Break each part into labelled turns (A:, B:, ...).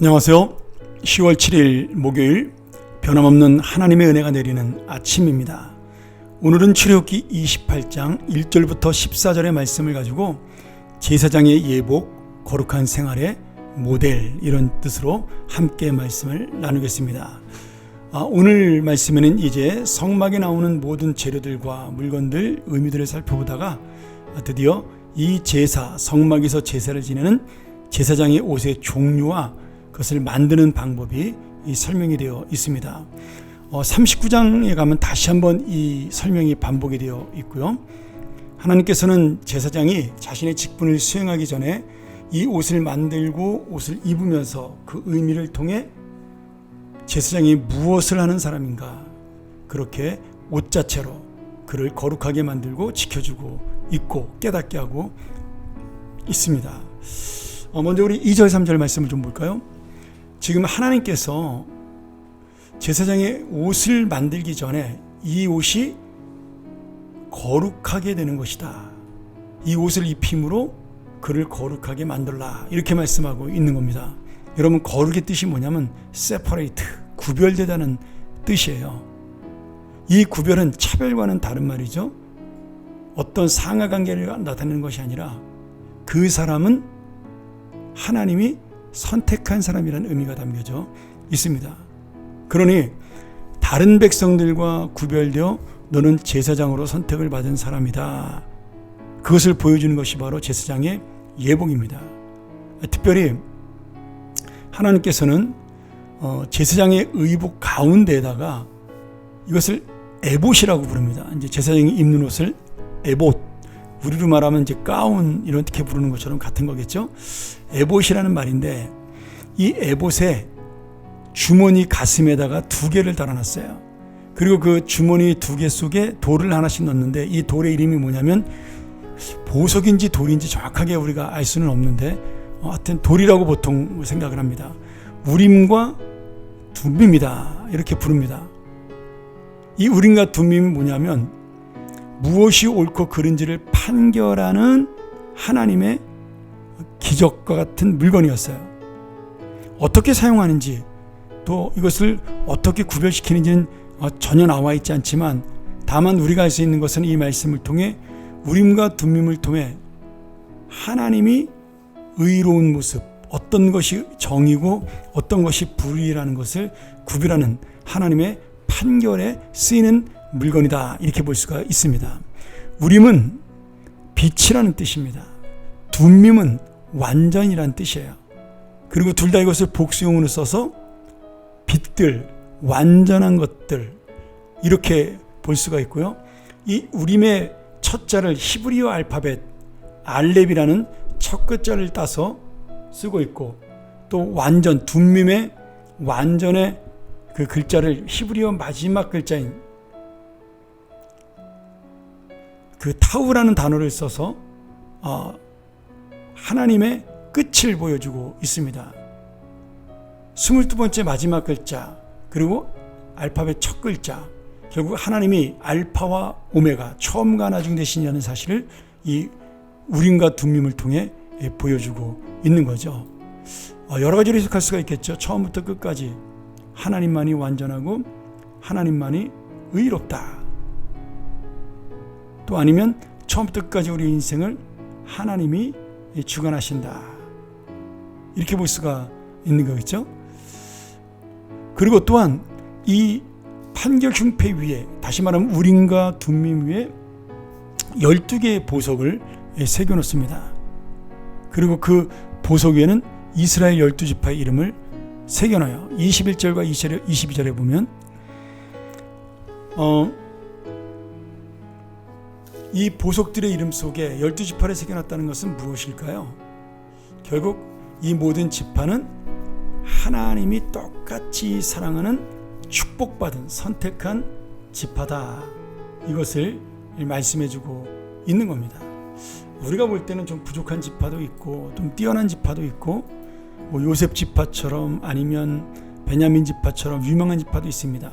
A: 안녕하세요. 10월 7일 목요일 변함없는 하나님의 은혜가 내리는 아침입니다. 오늘은 출애굽기 28장 1절부터 14절의 말씀을 가지고 제사장의 예복, 거룩한 생활의 모델 이런 뜻으로 함께 말씀을 나누겠습니다. 아, 오늘 말씀에는 이제 성막에 나오는 모든 재료들과 물건들, 의미들을 살펴보다가 드디어 이 제사, 성막에서 제사를 지내는 제사장의 옷의 종류와 그것을 만드는 방법이 설명이 되어 있습니다. 어, 39장에 가면 다시 한번 이 설명이 반복이 되어 있고요. 하나님께서는 제사장이 자신의 직분을 수행하기 전에 이 옷을 만들고 옷을 입으면서 그 의미를 통해 제사장이 무엇을 하는 사람인가 그렇게 옷 자체로 그를 거룩하게 만들고 지켜주고 있고 깨닫게 하고 있습니다. 어, 먼저 우리 2절 3절 말씀을 좀 볼까요? 지금 하나님께서 제사장의 옷을 만들기 전에 이 옷이 거룩하게 되는 것이다. 이 옷을 입힘으로 그를 거룩하게 만들라. 이렇게 말씀하고 있는 겁니다. 여러분 거룩의 뜻이 뭐냐면 separate, 구별되다는 뜻이에요. 이 구별은 차별과는 다른 말이죠. 어떤 상하 관계를 나타내는 것이 아니라 그 사람은 하나님이 선택한 사람이라는 의미가 담겨져 있습니다. 그러니 다른 백성들과 구별되어 너는 제사장으로 선택을 받은 사람이다. 그것을 보여주는 것이 바로 제사장의 예복입니다. 특별히 하나님께서는 어, 제사장의 의복 가운데에다가 이것을 에봇이라고 부릅니다. 이제 제사장이 입는 옷을 에봇, 우리로 말하면 이제 가운 이렇게 부르는 것처럼 같은 거겠죠. 에봇이라는 말인데 이 에봇에 주머니 가슴에다가 두 개를 달아놨어요. 그리고 그 주머니 두 개 속에 돌을 하나씩 넣는데 이 돌의 이름이 뭐냐면 보석인지 돌인지 정확하게 우리가 알 수는 없는데 어, 하여튼 돌이라고 보통 생각을 합니다. 우림과 둠입니다. 이렇게 부릅니다. 이 우림과 둠이 뭐냐면 무엇이 옳고 그른지를 판결하는 하나님의 기적과 같은 물건이었어요. 어떻게 사용하는지 또 이것을 어떻게 구별시키는지는 어, 전혀 나와 있지 않지만 다만 우리가 알수 있는 것은 이 말씀을 통해 우림과 둠밈을 통해 하나님이 의로운 모습, 어떤 것이 정이고 어떤 것이 불의라는 것을 구별하는 하나님의 판결에 쓰이는 물건이다. 이렇게 볼 수가 있습니다. 우림은 빛이라는 뜻입니다. 둠밈은 완전이라는 뜻이에요. 그리고 둘 다 이것을 복수용으로 써서 빛들, 완전한 것들 이렇게 볼 수가 있고요. 이 우림의 첫 자를 히브리어 알파벳 알렙이라는 첫 글자를 따서 쓰고 있고 또 완전 둠밈의 완전의 그 글자를 히브리어 마지막 글자인 그 타우라는 단어를 써서 어, 하나님의 끝을 보여주고 있습니다. 22번째 마지막 글자 그리고 알파벳 첫 글자 결국 하나님이 알파와 오메가 처음과 나중 되시냐는 사실을 이 우림과 둠밈을 통해 보여주고 있는 거죠. 어, 여러 가지로 해석할 수가 있겠죠. 처음부터 끝까지 하나님만이 완전하고 하나님만이 의롭다. 또 아니면 처음부터 끝까지 우리 인생을 하나님이 주관하신다. 이렇게 볼 수가 있는 거겠죠. 그리고 또한 이 판결 흉패 위에 다시 말하면 우림과 둠밈 위에 12개의 보석을 새겨 놓습니다. 그리고 그 보석 위에는 이스라엘 12지파의 이름을 새겨 놔요. 21절과 22절에, 22절에 보면 어, 이 보석들의 이름 속에 12지파를 새겨 놨다는 것은 무엇일까요? 결국 이 모든 지파는 하나님이 똑같이 사랑하는 축복받은 선택한 지파다. 이것을 말씀해주고 있는 겁니다. 우리가 볼 때는 좀 부족한 지파도 있고 좀 뛰어난 지파도 있고 뭐 요셉 지파처럼 아니면 베냐민 지파처럼 유명한 지파도 있습니다.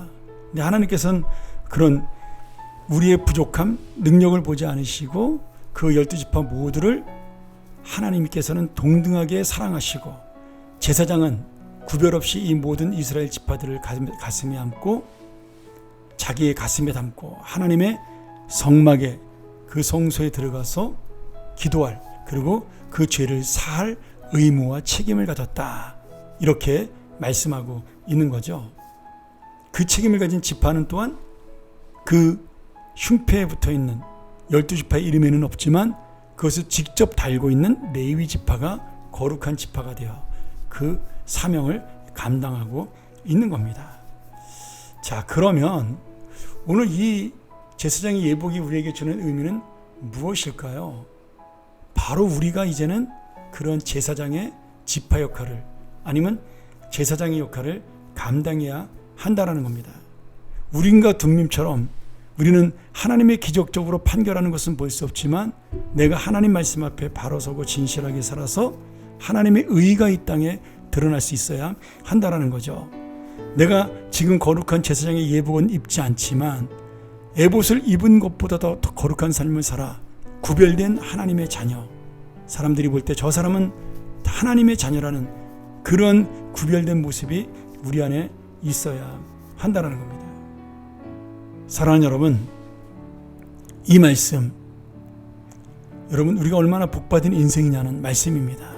A: 근데 하나님께서는 그런 우리의 부족함, 능력을 보지 않으시고 그 열두 지파 모두를 하나님께서는 동등하게 사랑하시고 제사장은 구별 없이 이 모든 이스라엘 지파들을 가슴- 가슴에 안고 자기의 가슴에 담고 하나님의 성막에 그 성소에 들어가서 기도할 그리고 그 죄를 사할 의무와 책임을 가졌다. 이렇게 말씀하고 있는 거죠. 그 책임을 가진 지파는 또한 그 흉패에 붙어 있는 열두 지파의 이름에는 없지만 그것을 직접 달고 있는 레위 지파가 거룩한 지파가 되어 그 사명을 감당하고 있는 겁니다. 자, 그러면 오늘 이 제사장의 예복이 우리에게 주는 의미는 무엇일까요? 바로 우리가 이제는 그런 제사장의 지파 역할을 아니면 제사장의 역할을 감당해야 한다라는 겁니다. 우린과 둠님처럼 우리는 하나님의 기적적으로 판결하는 것은 볼 수 없지만 내가 하나님 말씀 앞에 바로 서고 진실하게 살아서 하나님의 의가 이 땅에 드러날 수 있어야 한다라는 거죠. 내가 지금 거룩한 제사장의 예복은 입지 않지만 에봇을 입은 것보다 더 거룩한 삶을 살아 구별된 하나님의 자녀. 사람들이 볼 때 저 사람은 하나님의 자녀라는 그런 구별된 모습이 우리 안에 있어야 한다는 겁니다. 사랑하는 여러분, 이 말씀, 여러분, 우리가 얼마나 복받은 인생이냐는 말씀입니다.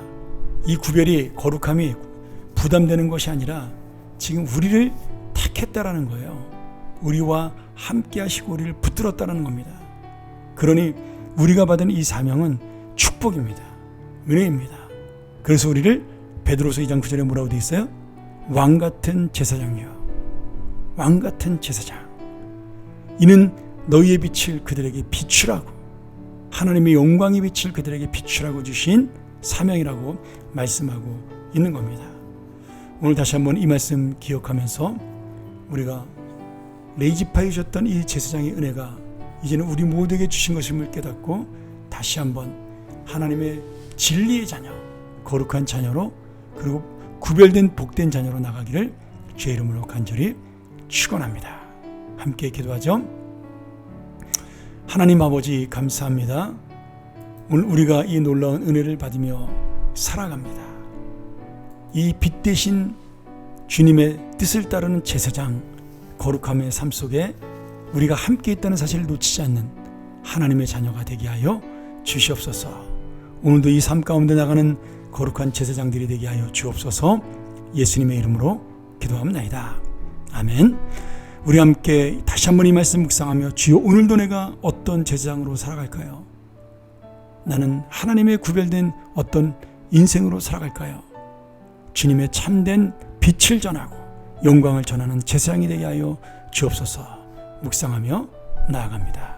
A: 이 구별이 거룩함이 부담되는 것이 아니라 지금 우리를 택했다라는 거예요. 우리와 함께 하시고 우리를 붙들었다는 겁니다. 그러니 우리가 받은 이 사명은 축복입니다. 은혜입니다. 그래서 우리를 베드로서 2장 9절에 뭐라고 되어 있어요? 왕 같은 제사장이요. 왕 같은 제사장. 이는 너희의 빛을 그들에게 비추라고 하나님의 영광의 빛을 그들에게 비추라고 주신 사명이라고 말씀하고 있는 겁니다. 오늘 다시 한번 이 말씀 기억하면서 우리가 레이지파에 주셨던 이 제사장의 은혜가 이제는 우리 모두에게 주신 것임을 깨닫고 다시 한번 하나님의 진리의 자녀, 거룩한 자녀로 그리고 구별된 복된 자녀로 나가기를 주의 이름으로 간절히 축원합니다. 함께 기도하죠. 하나님 아버지 감사합니다. 오늘 우리가 이 놀라운 은혜를 받으며 살아갑니다. 이 빛 대신 주님의 뜻을 따르는 제사장 거룩함의 삶 속에 우리가 함께 있다는 사실을 놓치지 않는 하나님의 자녀가 되게 하여 주시옵소서. 오늘도 이 삶 가운데 나가는 거룩한 제사장들이 되게 하여 주옵소서. 예수님의 이름으로 기도합니다. 아멘. 우리 함께 다시 한번 이 말씀 묵상하며 주여 오늘도 내가 어떤 제사장으로 살아갈까요? 나는 하나님의 구별된 어떤 인생으로 살아갈까요? 주님의 참된 빛을 전하고 영광을 전하는 제사장이 되게 하여 주옵소서 묵상하며 나아갑니다.